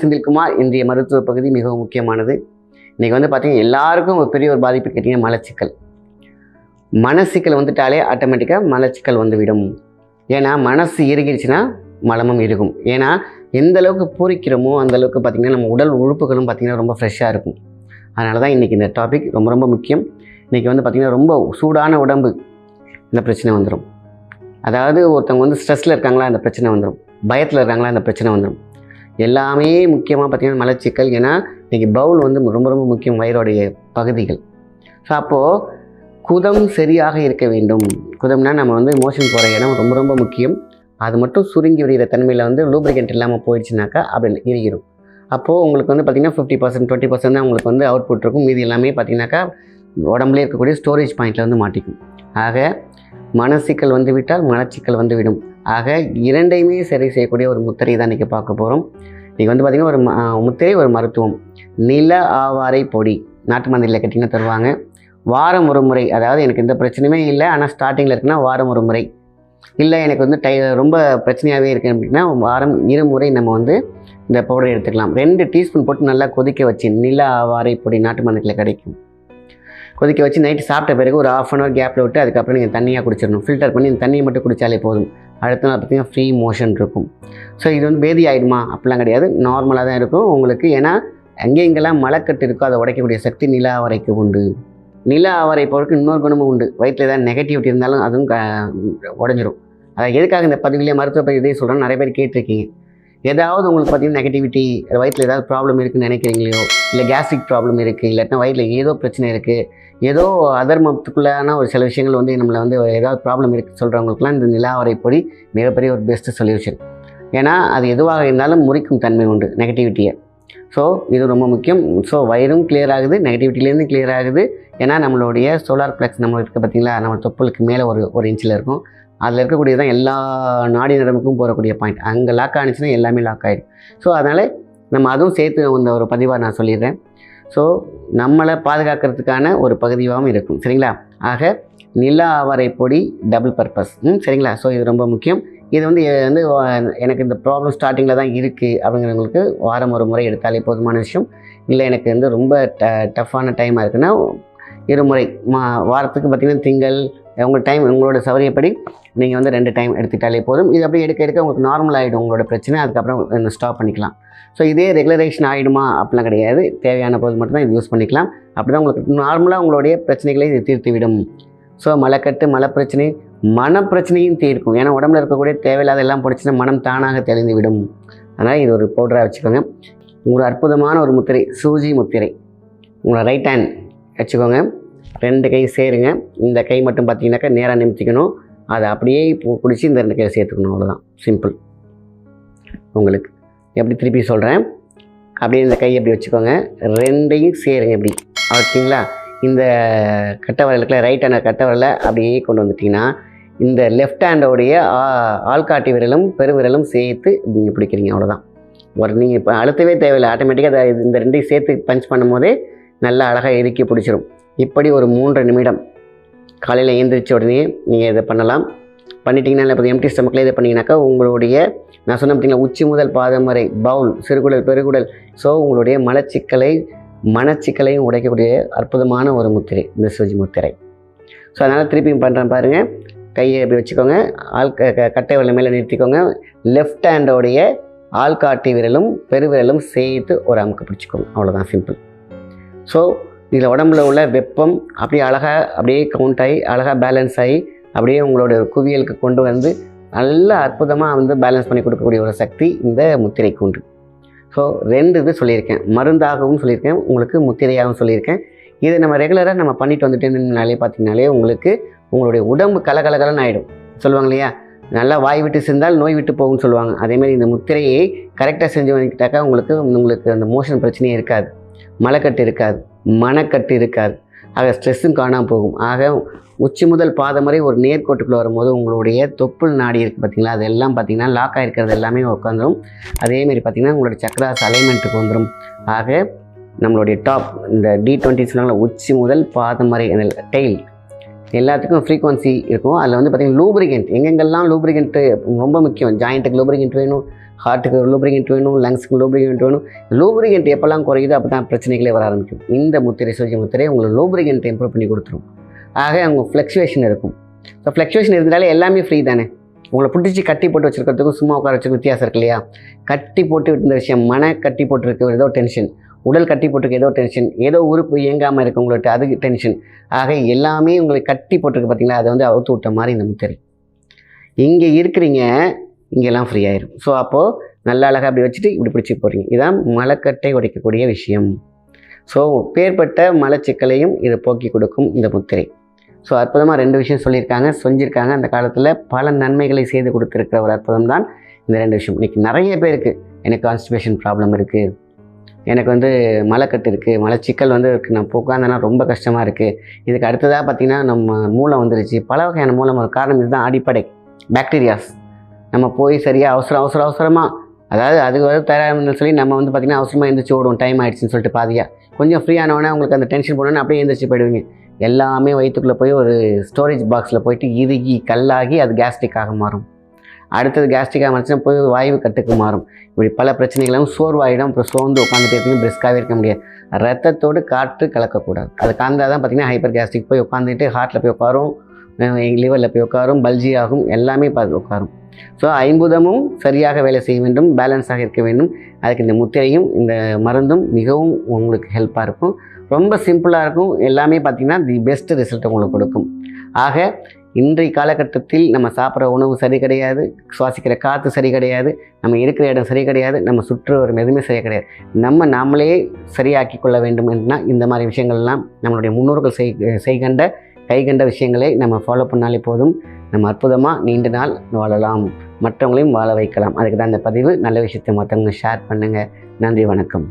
செந்தில்குமார் இன்றைய மருத்துவ பகுதி மிகவும் முக்கியமானது. இன்றைக்கி வந்து பார்த்திங்கன்னா எல்லாருக்கும் ஒரு பெரிய ஒரு பாதிப்பு கேட்டிங்கன்னா மலச்சிக்கல். மனசிக்கல் வந்துட்டாலே ஆட்டோமேட்டிக்காக மலச்சிக்கல் வந்து விடும் ஏன்னா மனசு இறுகிடுச்சுன்னா மலமும் இருக்கும் ஏன்னா எந்த அளவுக்கு பூரிக்கிறோமோ அந்த அளவுக்கு பார்த்திங்கன்னா நம்ம உடல் உறுப்புகளும் பார்த்திங்கன்னா ரொம்ப ஃப்ரெஷ்ஷாக இருக்கும். அதனால தான் இன்றைக்கி இந்த டாபிக் ரொம்ப ரொம்ப முக்கியம். இன்றைக்கி வந்து பார்த்திங்கன்னா ரொம்ப சூடான உடம்பு இந்த பிரச்சனை வந்துடும் அதாவது ஒருத்தவங்க வந்து ஸ்ட்ரெஸ்ஸில் இருக்காங்களா அந்த பிரச்சனை வந்துடும் பயத்தில் இருக்காங்களா அந்த பிரச்சனை வந்துடும் எல்லாமே முக்கியமாக பார்த்திங்கன்னா மலச்சிக்கல். ஏன்னா இன்றைக்கி பவுல் வந்து ரொம்ப ரொம்ப முக்கியம் வயிறோடைய பகுதிகள். ஸோ அப்போது குதம் சரியாக இருக்க வேண்டும். குதம்னா நம்ம வந்து மோஷன் போகிற இடம் ரொம்ப ரொம்ப முக்கியம். அது மட்டும் சுருங்கி விடுகிற தன்மையில் வந்து லூப்ரிகண்ட் இல்லாமல் போயிடுச்சுனாக்கா அப்படி இறுகிடும் அப்போது உங்களுக்கு வந்து பார்த்திங்கன்னா ஃபிஃப்டி பர்சன்ட் டுவெண்ட்டி பர்சன்ட் தான் உங்களுக்கு வந்து அவுட்புட் இருக்கும். மீதி எல்லாமே பார்த்திங்கனாக்கா உடம்புலேயே இருக்கக்கூடிய ஸ்டோரேஜ் பாயிண்டில் வந்து மாட்டிக்கும். ஆக மனசிக்கல் வந்து விட்டால் மலச்சிக்கல் வந்து விடும். ஆக இரண்டையுமே சரி செய்யக்கூடிய ஒரு முத்திரை தான் இன்றைக்கி பார்க்க போகிறோம் இன்றைக்கி வந்து பார்த்திங்கன்னா ஒரு முத்திரை ஒரு மருத்துவம். நில ஆவாரை பொடி. நாட்டு மந்திரியில் கட்டிங்கன்னா தருவாங்க. வாரம் ஒரு முறை. அதாவது எனக்கு எந்த பிரச்சனையுமே இல்லை. ஆனால் ஸ்டார்டிங்கில் இருக்குன்னா வாரம் ஒரு முறை. இல்லை எனக்கு வந்து டை ரொம்ப பிரச்சனையாகவே இருக்குது அப்படின்னா வாரம் இருமுறை நம்ம வந்து இந்த பவுடரை எடுத்துக்கலாம். ரெண்டு டீஸ்பூன் போட்டு நல்லா கொதிக்க வச்சு நில ஆவாரை பொடி நாட்டு மந்திரில் கிடைக்கும். கொதிக்க வச்சு நைட்டு சாப்பிட்ட பிறகு ஒரு ஆஃப் அன் ஹவர் கேப்பில் விட்டு அதுக்கப்புறம் நீங்கள் தண்ணியாக குடிச்சிடணும். ஃபில்டர் பண்ணி இந்த தண்ணியை மட்டும் குடித்தாலே போதும். அடுத்த நாள் பார்த்தீங்கன்னா ஃப்ரீ மோஷன் இருக்கும். ஸோ இது வந்து பேதி ஆகிடுமா அப்படிலாம் கிடையாது. நார்மலாக தான் இருக்கும். உங்களுக்கு ஏன்னா எங்கே எங்கெல்லாம் மலைக்கட்டு இருக்கோ அதை உடைக்கக்கூடிய சக்தி நில அவரைக்கு உண்டு. நில ஆவரை பொருளுக்கு இன்னொரு குணமும் உண்டு. வயிற்றில் ஏதாவது நெகட்டிவிட்டி இருந்தாலும் அதுவும் க- உடஞ்சிரும். அதை எதுக்காக இந்த பதிவிலே மருத்துவ பதிவு இதையும் சொல்கிறேன் நிறைய பேர் கேட்டிருக்கீங்க. ஏதாவது உங்களுக்கு பார்த்தீங்கன்னா நெகட்டிவிட்டி வயிற்றில் ஏதாவது ப்ராப்ளம் இருக்குன்னு நினைக்கிறீங்களோ இல்லை கேஸ்ட்ரிக் ப்ராப்ளம் இருக்குது இல்லாட்டினா வயிற்றில் ஏதோ பிரச்சனை இருக்குது ஏதோ அதர்மத்துக்குள்ளான ஒரு சில விஷயங்கள் வந்து நம்மளை வந்து ஏதாவது ப்ராப்ளம் இருக்குது சொல்கிறவங்களுக்குலாம் இந்த நிலாவரை பொடி மிகப்பெரிய ஒரு பெஸ்ட்டு சொல்யூஷன் ஏன்னா அது எதுவாக இருந்தாலும் முறிக்கும் தன்மை உண்டு நெகட்டிவிட்டியை ஸோ இது ரொம்ப முக்கியம். ஸோ வயிறும் கிளியர் ஆகுது நெகட்டிவிட்டிலேருந்து கிளியர் ஆகுது. ஏன்னா நம்மளுடைய சோலார் பிளக்ஸ் நம்ம இருக்க பார்த்தீங்களா நம்ம தொப்புளுக்கு மேலே ஒரு ஒரு இன்ச்சில் இருக்கும். அதில் இருக்கக்கூடியது தான் எல்லா நாடி நரம்புக்கும் போகக்கூடிய பாயிண்ட் அங்கே லாக் ஆனிச்சுன்னா எல்லாமே லாக் ஆகிடும் ஸோ அதனால் நம்ம அதுவும் சேர்த்து வந்த ஒரு பதிவாக நான் சொல்லிடுறேன். ஸோ நம்மளை பாதுகாக்கிறதுக்கான ஒரு பகுதியாகவும் இருக்கும். சரிங்களா? ஆக நில ஆவரை பொடி டபுள் பர்பஸ் ம் சரிங்களா? ஸோ இது ரொம்ப முக்கியம். இது வந்து வந்து எனக்கு இந்த ப்ராப்ளம் ஸ்டார்டிங்கில் தான் இருக்குது அப்படிங்கிறவங்களுக்கு வாரம் ஒரு முறை எடுத்தாலே போதுமான விஷயம். இல்லை எனக்கு வந்து ரொம்ப ட டஃப்பான டைமாக இருக்குன்னா இருமுறை மா வாரத்துக்கு பார்த்திங்கன்னா திங்கள் உங்கள் டைம் உங்களோட சௌரியப்படி நீங்கள் வந்து ரெண்டு டைம் எடுத்துக்கிட்டாலே போதும். இது அப்படியே எடுக்க எடுக்க உங்களுக்கு நார்மல் ஆகிடும் உங்களோட பிரச்சனை. அதுக்கப்புறம் ஸ்டாப் பண்ணிக்கலாம். ஸோ இதே ரெகுலரேஷன் ஆகிடுமா அப்படிலாம் கிடையாது. தேவையான போது மட்டும்தான் இது யூஸ் பண்ணிக்கலாம். அப்படி தான் உங்களுக்கு நார்மலாக உங்களுடைய பிரச்சனைகளை இது தீர்த்து விடும் ஸோ மலைக்கட்டு மலை பிரச்சனை மனப்பிரச்சனையும் தீர்க்கும். ஏன்னா உடம்புல இருக்கக்கூடிய தேவையில்லாத எல்லாம் போடுச்சுன்னா மனம் தானாக தெளிந்து விடும் அதனால் இது ஒரு பவுடராக வச்சுக்கோங்க. ஒரு அற்புதமான ஒரு முத்திரை சூஜி முத்திரை. உங்களோட ரைட் ஹேண்ட் வச்சுக்கோங்க. ரெண்டு கை சேருங்க. இந்த கை மட்டும் பார்த்தீங்கன்னாக்கா நேராக நிமித்திக்கணும் அதை அப்படியே பிடிச்சி இந்த ரெண்டு கையை சேர்த்துக்கணும். அவ்வளோதான் சிம்பிள் உங்களுக்கு. எப்படி திருப்பி சொல்கிறேன் அப்படியே இந்த கை எப்படி வச்சுக்கோங்க. ரெண்டையும் சேருங்க எப்படி ஓகேங்களா? இந்த கட்டை வரலுக்குள்ள ரைட் ஹேண்ட் கட்டை வரல அப்படியே கொண்டு வந்துட்டிங்கன்னா இந்த லெஃப்ட் ஹேண்டோடைய ஆள்காட்டி விரலும் பெருவிரலும் சேர்த்து நீங்கள் பிடிக்கிறீங்க. அவ்வளோதான் ஒரு நீங்கள் இப்போ அழுத்தவே தேவையில்லை. ஆட்டோமேட்டிக்காக அதை இந்த ரெண்டையும் சேர்த்து பஞ்ச் பண்ணும்போதே நல்லா அழகாக இறுக்கி பிடிச்சிரும். இப்படி ஒரு மூன்று நிமிடம் காலையில் எழுந்திரிச்ச உடனே நீங்கள் இதை பண்ணலாம். பண்ணிட்டீங்கன்னா இப்போ எம்டி ஸ்டமக்கில் இதை பண்ணிங்கனாக்கா உங்களுடைய நான் சொன்ன பார்த்தீங்களா உச்சி முதல் பாதம் வரை பவுல் சிறுகுடல் பெருகுடல். ஸோ உங்களுடைய மலச்சிக்கலை மனச்சிக்கலையும் உடைக்கக்கூடிய அற்புதமான ஒரு முத்திரை இந்த சுஜி முத்திரை. ஸோ அதனால் திருப்பியும் பண்ணுறேன் பாருங்கள் கையை எப்படி வச்சுக்கோங்க. ஆள் க- கட்டை விரல் மேலே நிறுத்திக்கோங்க. லெஃப்ட் ஹேண்டோடைய ஆள்காட்டி விரலும் பெருவிரலும் சேர்த்து ஒரு அமுக்கு பிடிச்சிக்கோங்க. அவ்வளோதான் சிம்பிள் ஸோ இதில் உடம்புல உள்ள வெப்பம் அப்படியே அழகாக அப்படியே கவுண்ட் ஆகி அழகாக பேலன்ஸ் ஆகி அப்படியே உங்களோட குவியலுக்கு கொண்டு வந்து நல்ல அற்புதமாக வந்து பேலன்ஸ் பண்ணி கொடுக்கக்கூடிய ஒரு சக்தி இந்த முத்திரைக்கு உண்டு ஸோ ரெண்டு இது சொல்லியிருக்கேன். மருந்தாகவும் சொல்லியிருக்கேன். உங்களுக்கு முத்திரையாகவும் சொல்லியிருக்கேன். இதை நம்ம ரெகுலராக நம்ம பண்ணிட்டு வந்துட்டேன்னாலே பார்த்தீங்கனாலே உங்களுக்கு உங்களுடைய உடம்பு கலகலகலன்னு ஆகிடும் சொல்லுவாங்க இல்லையா? நல்லா வாய் விட்டு செஞ்சால் நோய் விட்டு போகும்னு சொல்லுவாங்க. அதேமாதிரி இந்த முத்திரையை கரெக்டாக செஞ்சு வந்துக்கிட்டாக்கா உங்களுக்கு உங்களுக்கு அந்த மோஷன் பிரச்சனையே இருக்காது. மலைக்கட்டு இருக்காது. மனக்கட்டு இருக்காது. ஆக ஸ்ட்ரெஸ்ஸும் காணாமல் போகும். ஆக உச்சி முதல் பாதம் வரை ஒரு நேர்கோட்டுக்குள்ளே வரும்போது உங்களுடைய தொப்புள் நாடி இருக்குது பார்த்தீங்களா அதெல்லாம் பார்த்தீங்கன்னா லாக் ஆகிருக்கிறது எல்லாமே உட்காந்துரும் அதேமாரி பார்த்தீங்கன்னா உங்களுடைய சக்கராஸ் அலைன்மெண்ட்டுக்கு வந்துடும் ஆக நம்மளுடைய டாப் இந்த டி டுவெண்ட்டி சொன்னாங்களா உச்சி முதல் பாதம் வரை அந்த டெய்ல் எல்லாத்துக்கும் ஃப்ரீக்வன்சி இருக்கும். அதில் வந்து பார்த்தீங்கன்னா லூப்ரிகன்ட் எங்கெங்கெல்லாம் லூப்ரிகன்ட்டு ரொம்ப முக்கியம்? ஜாயிண்ட்டுக்கு லூப்ரிகன்ட் வேணும். ஹார்ட்டுக்கு லூப்ரிகன்ட் வேணும் லங்ஸுக்கு லூப்ரிகன்ட் வேணும். லூப்ரிகன்ட் எப்போல்லாம் குறையுதோ அப்போ தான் பிரச்சனைகளே வர ஆரம்பிக்கும். இந்த முத்திரை சூரிய முத்திரை உங்களை லூப்ரிகன்ட் இம்ப்ரூவ் பண்ணி கொடுத்துரும். ஆக அவங்க ஃப்ளக்சுவேஷன் இருக்கும். ஸோ ஃப்ளக்சுவேஷன் இருந்தாலே எல்லாமே ஃப்ரீ தானே? உங்களை பிடிச்சி கட்டி போட்டு வச்சுருக்கிறதுக்கும் சும்மா உட்கார வச்சுக்க வித்தியாசம் இருக்கு இல்லையா? கட்டி போட்டு இருந்த விஷயம் மன கட்டி போட்டுருக்க ஏதோ டென்ஷன் உடல் கட்டி போட்டுருக்க ஏதோ டென்ஷன் ஏதோ உறுப்பு இயங்காமல் இருக்கு உங்கள்கிட்ட அதுக்கு டென்ஷன் ஆக எல்லாமே உங்களை கட்டி போட்டிருக்கு பார்த்தீங்களா அதை வந்து அவுத்து விட்ட மாதிரி இந்த முத்திரை. இங்கே இருக்கிறீங்க இங்கெல்லாம் ஃப்ரீ ஆயிரும். ஸோ அப்போது நல்ல அழகாக அப்படி வச்சுட்டு இப்படி பிடிச்சி போகிறீங்க இதுதான் மலக்கட்டை உடைக்கக்கூடிய விஷயம். ஸோ பேர்பட்ட மலச்சிக்கலையும் இது போக்கி கொடுக்கும் இந்த முத்திரை. ஸோ அற்புதமாக ரெண்டு விஷயம் சொல்லியிருக்காங்க செஞ்சுருக்காங்க அந்த காலத்தில் பல நன்மைகளை செய்து கொடுத்துருக்கிற ஒரு அற்புதம் தான் இந்த ரெண்டு விஷயம். இன்றைக்கி நிறைய பேருக்கு எனக்கு கான்ஸ்டிபேஷன் ப்ராப்ளம் இருக்குது எனக்கு வந்து மலைக்கட்டு இருக்குது மலச்சிக்கல் வந்து இருக்குது நான் உட்காந்தேன்னா ரொம்ப கஷ்டமாக இருக்குது இதுக்கு அடுத்ததாக பார்த்திங்கன்னா நம்ம மூளை வந்துருச்சு. பல வகையான மூலம் ஒரு காரணம் இதுதான் அடிப்படை. பாக்டீரியாஸ் நம்ம போய் சரியாக அவசரம் அவசரம் அவசரமாக அதாவது அது வரை தயாராக சொல்லி நம்ம வந்து பார்த்திங்கன்னா அவசரமாக எழுந்திரிச்சு ஓடுவோம். டைம் ஆகிடுச்சின்னு சொல்லிட்டு பாதியாக கொஞ்சம் ஃப்ரீ ஆனவொடனே உங்களுக்கு அந்த டென்ஷன் போனோன்னே அப்படியே எழுந்திரிச்சு போயிடுவீங்க. எல்லாமே வயிற்றுக்குள்ளே போய் ஒரு ஸ்டோரேஜ் பாக்ஸில் போயிட்டு இறுகி கல்லாகி அது கேஸ்ட்ரிக்காக மாறும். அடுத்தது கேஸ்ட்ரிக்காக மாறிச்சுன்னா போய் வாயு கட்டுக்கு மாறும். இப்படி பல பிரச்சனைகளும் சோர்வாயிடும். அப்புறம் சோர்ந்து உட்காந்துட்டு இருப்பீங்க பிரிஸ்காகவே இருக்க முடியாது. ரத்தத்தோடு காற்று கலக்கக்கூடாது. அது கலந்தால் தான் பார்த்தீங்கன்னா ஹைப்பர் கேஸ்ட்ரிக் போய் உட்காந்துட்டு ஹார்ட்டில் போய் உட்காரும். லிவரில் போய் உட்காரும் பல்ஜி ஆகும் எல்லாமே பார்த்து உட்காரும். ஸோ ஐம்புதமும் சரியாக வேலை செய்ய வேண்டும் பேலன்ஸாக இருக்க வேண்டும். அதுக்கு இந்த முத்திரையும் இந்த மருந்தும் மிகவும் உங்களுக்கு ஹெல்ப்பாக இருக்கும். ரொம்ப சிம்பிளாக இருக்கும். எல்லாமே பார்த்திங்கன்னா தி பெஸ்ட் ரிசல்ட் உங்களுக்கு கொடுக்கும். ஆக இன்றைய காலகட்டத்தில் நம்ம சாப்பிட்ற உணவு சரி கிடையாது சுவாசிக்கிற காற்று சரி கிடையாது நம்ம இருக்கிற இடம் சரி கிடையாது நம்ம சுற்றுவரம் எதுவுமே சரியாக கிடையாது. நம்ம நாமளே சரியாக்கி கொள்ள வேண்டும் என்றால் இந்த மாதிரி விஷயங்கள்லாம் நம்மளுடைய முன்னோர்கள் செய் செய்கண்ட கைகண்ட விஷயங்களை நம்ம ஃபாலோ பண்ணாலே போதும். நம்ம அற்புதமாக நீண்ட நாள் வாழலாம். மற்றவங்களையும் வாழ வைக்கலாம். அதுக்கு தான் இந்த பதிவு. நல்ல விஷயத்தை மற்றவங்க ஷேர் பண்ணுங்கள் நன்றி வணக்கம்.